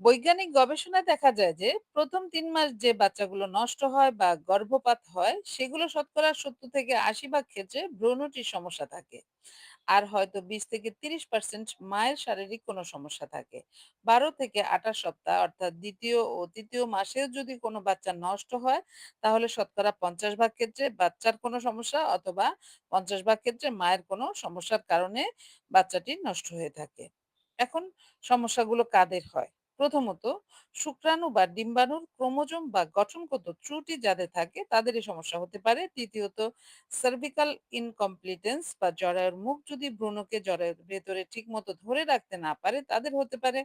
বৈজ্ঞানিক গবেষণায় দেখা যায় যে, প্রথম তিন মাস যে বাচ্চাগুলো নষ্ট হয় বা গর্ভপাত হয়, সেগুলো শতকরা সত্তর থেকে আশি ভাগ ক্ষেত্রে ভ্রূণটির সমস্যা থাকে। আর হয়তো বিশ থেকে তিরিশ পার্সেন্ট মায়ের শারীরিক কোনো সমস্যা থাকে। বারো থেকে আঠাশ সপ্তাহ অর্থাৎ দ্বিতীয় ও তৃতীয় মাসেও যদি কোনো বাচ্চা নষ্ট হয়, তাহলে শতকরা পঞ্চাশ ভাগ ক্ষেত্রে বাচ্চার কোনো সমস্যা অথবা পঞ্চাশ ভাগ ক্ষেত্রে মায়ের কোনো সমস্যার কারণে বাচ্চাটি নষ্ট হয়ে থাকে। এখন সমস্যাগুলো কাদের হয়? প্রথমত, শুক্রাণু বা ডিম্বাণুর ক্রোমোজোম বা গঠনগত ত্রুটি যাদের থাকে তাদের এই সমস্যা হতে পারে। তৃতীয়ত সার্ভিক্যাল ইনকমপ্লিটেন্স বা জরায়ুর মুখ যদি ভ্রূণকে জরায়ুর ভেতরে ঠিকমতো ধরে রাখতে না পারে তাদের হতে পারে।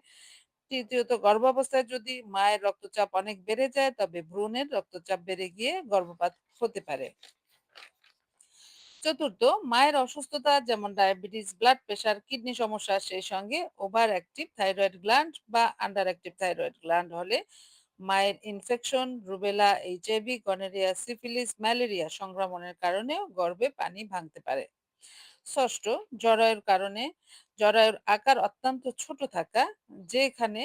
তৃতীয়ত, গর্ভাবস্থায় যদি মায়ের রক্তচাপ অনেক বেড়ে যায় তবে ভ্রূণের রক্তচাপ বেড়ে গিয়ে গর্ভপাত হতে পারে। চতুর্থ, মায়ের অসুস্থতা যেমন ডায়াবেটিস ব্লাড প্রেশার কিডনি সমস্যা, সেই সঙ্গে ওভার অ্যাক্টিভ থাইরয়েড গ্ল্যান্ড বা আন্ডার অ্যাক্টিভ থাইরয়েড গ্ল্যান্ড হলে মায়ের infection rubella HIV gonorrhoea syphilis malaria সংক্রমণের কারণেও গর্ভে পানি ভাঙতে পারে। ষষ্ঠ, জরায়ুর কারণে, জরায়ুর আকার অত্যন্ত ছোট থাকা, যেখানে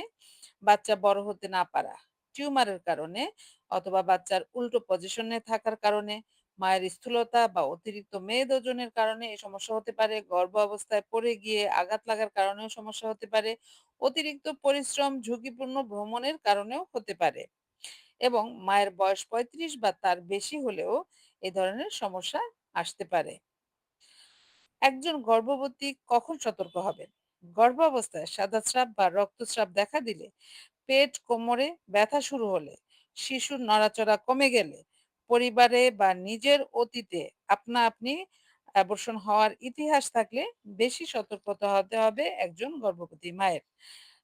বাচ্চা বড় হতে না পারা। টিউমারের কারণে অথবা বাচ্চার উল্টো পজিশনে থাকার কারণে মায়ের স্থূলতা বা অতিরিক্ত মেদ ওজনের কারণে এই সমস্যা হতে পারে। গর্ভ অবস্থায় পড়ে গিয়ে আঘাত লাগার কারণেও সমস্যা হতে পারে। অতিরিক্ত পরিশ্রম, ঝুঁকিপূর্ণ ভ্রমণের কারণেও হতে পারে এবং মায়ের বয়স পঁয়ত্রিশ বা তার বেশি হলেও এ ধরনের সমস্যা আসতে পারে। একজন গর্ভবতী কখন সতর্ক হবেন? গর্ভাবস্থায় সাদাস্রাব বা রক্তস্রাব দেখা দিলে পেট কোমরে ব্যথা শুরু হলে, শিশুর নড়াচড়া কমে গেলে পরিবারে বা নিজের অতীতে আপনা আপনি অ্যাবর্ষণ হওয়ার ইতিহাস থাকলে বেশি সতর্কতা হতে হবে একজন গর্ভবতী মায়ের।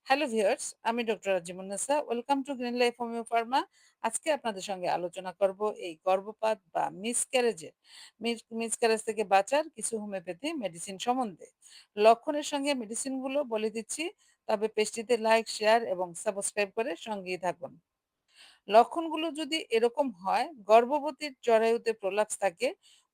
হ্যালো ভিউয়ার্স আমি doctor Rajimunnesa welcome to green life homeo pharma আজকে আপনাদের সঙ্গে আলোচনা করব এই গর্ভপাত বা মিসক্যারেজের মিসক্যারেজ থেকে বাঁচার কিছু হোমিওপ্যাথি মেডিসিন সম্বন্ধে। লক্ষণের সঙ্গে মেডিসিনগুলো বলে দিচ্ছি, তবে পেজটিতে লাইক শেয়ার এবং সাবস্ক্রাইব করে সঙ্গেই থাকুন। লক্ষণগুলো যদি এরকম হয়, গর্ভবতীর জরায়ুতে প্রলাপস থাকে,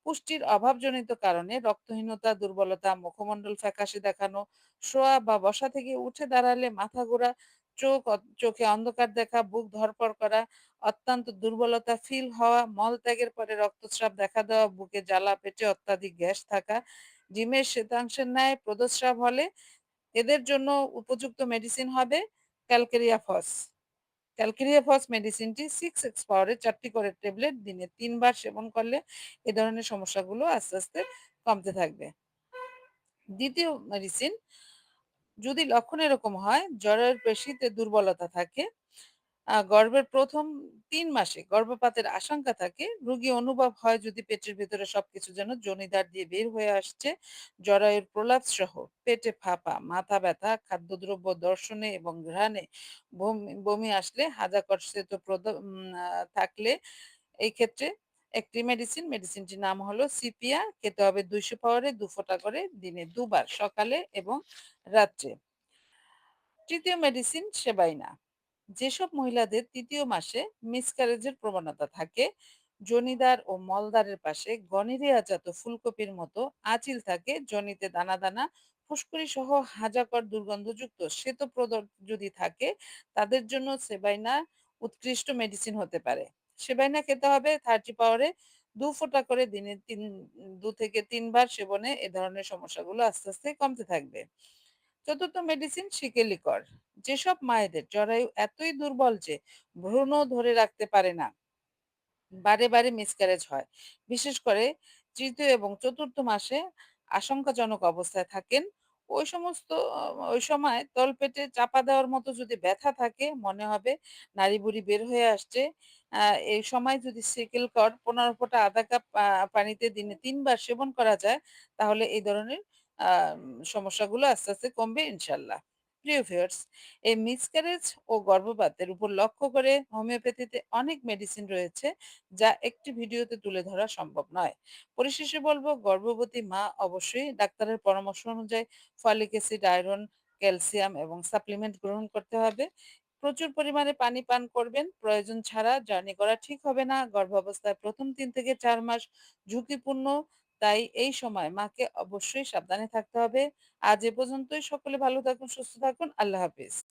পুষ্টির অভাবজনিত কারণে রক্তহীনতা, দুর্বলতা, মুখমণ্ডল ফ্যাকাশে দেখানো, শোয়া বা বসা থেকে উঠে দাঁড়ালে মাথা ঘোরা, চোখ চোখে অন্ধকার দেখা, বুক ধরপড় করা, অত্যন্ত দুর্বলতা ফিল হওয়া, মল ত্যাগের পরে রক্তস্রাব দেখা দেওয়া, বুকে জ্বালা, পেটে অত্যাধিক গ্যাস থাকা ডিমের শ্বেতাংশের ন্যায় প্রদস্রাব হলে এদের জন্য উপযুক্ত মেডিসিন হবে ক্যালকেরিয়া ফস। ক্যালকেরিয়া ফস মেডিসিনটি সিক্স এক্স পাওয়ারের চারটি করে ট্যাবলেট দিনে তিনবার সেবন করলে এ ধরনের সমস্যাগুলো আস্তে আস্তে কমতে থাকবে। দ্বিতীয় মেডিসিন যদি লক্ষণ এরকম হয়, জ্বরের পেশিতে দুর্বলতা থাকে গর্ভের ১ম ৩ মাসে গর্ভপাতের আশঙ্কা থাকে। রোগী অনুভব হয় যদি পেটের ভেতরে সবকিছু যেন যোনিদ্বার দিয়ে বের হয়ে আসছে। জরায়ুর প্রলাপস সহ পেটে ফাঁপা, মাথা ব্যথা, খাদ্যদ্রব্য দর্শনে এবং ঘ্রাণে বমি আসলে উম আ থাকলে এই ক্ষেত্রে একটি মেডিসিন, মেডিসিনটির নাম হলো সিপিয়া। খেতে হবে ২০০ পাওয়ারে দু ফোঁটা করে দিনে দুবার সকালে এবং রাত্রে। তৃতীয় মেডিসিন সেবাইনা। যেসব মহিলাদের তৃতীয় মাসে মিসক্যারেজের প্রবণতা থাকে, যোনিদ্বার ও মলদ্বারের পাশে গনোরিয়াজাত ফুলকপির মতো আঁচিল থাকে, জনিতে দানা দানা, ফুসকুড়ি সহ হাঁজাকর দুর্গন্ধযুক্ত শ্বেতপ্রদর যদি থাকে, তাদের জন্য সেবাইনা উৎকৃষ্ট মেডিসিন হতে পারে। সেবাইনা খেতে হবে 30 পাওয়ারে দু ফোঁটা করে দিনে ৩ ২ থেকে তিনবার সেবনে এ ধরনের সমস্যাগুলো আস্তে আস্তে কমতে থাকবে। চতুর্থ মেডিসিন সিকেলিকর যেসব মায়েদের জরায়ু এতই দুর্বল যে ভ্রূণও ধরে রাখতে পারে না। বারে বারে মিসক্যারেজ হয়। বিশেষ করে তৃতীয় এবং চতুর্থ মাসে আশঙ্কাজনক অবস্থায় থাকেন। ওই সমস্ত, ওই সময় তলপেটে চাপা দেওয়ার মতো যদি ব্যথা থাকে, মনে হবে নাড়ি বুড়ি বের হয়ে আসছে। এই সময় যদি সিকেল কর পনেরো ফোঁটা আধা কাপ পানিতে দিনে তিনবার সেবন করা যায়, তাহলে এই ধরনের সমস্যাগুলো আস্তে আস্তে কমবে ইনশাল্লাহ। প্রিয় ভিউয়ার্স, এই মিসক্যারেজ ও গর্ভপাতের উপর লক্ষ্য করে হোমিওপ্যাথিতে অনেক মেডিসিন রয়েছে যা একটি ভিডিওতে তুলে ধরা সম্ভব নয়। পরিশেষে বলব, গর্ভবতী মা অবশ্যই ডাক্তারের পরামর্শ অনুযায়ী ফলিক অ্যাসিড, আয়রন, ক্যালসিয়াম এবং সাপ্লিমেন্ট গ্রহণ করতে হবে। প্রচুর পরিমাণে পানি পান করবেন। প্রয়োজন ছাড়া জার্নি করা ঠিক হবে না। গর্ভাবস্থায় প্রথম তিন থেকে চার মাস ঝুঁকিপূর্ণ। তাই এই সময় মাকে অবশ্যই সাবধানে থাকতে হবে। আজ এ পর্যন্তই। সকলে ভালো থাকুন, সুস্থ থাকুন। আল্লাহ হাফেজ।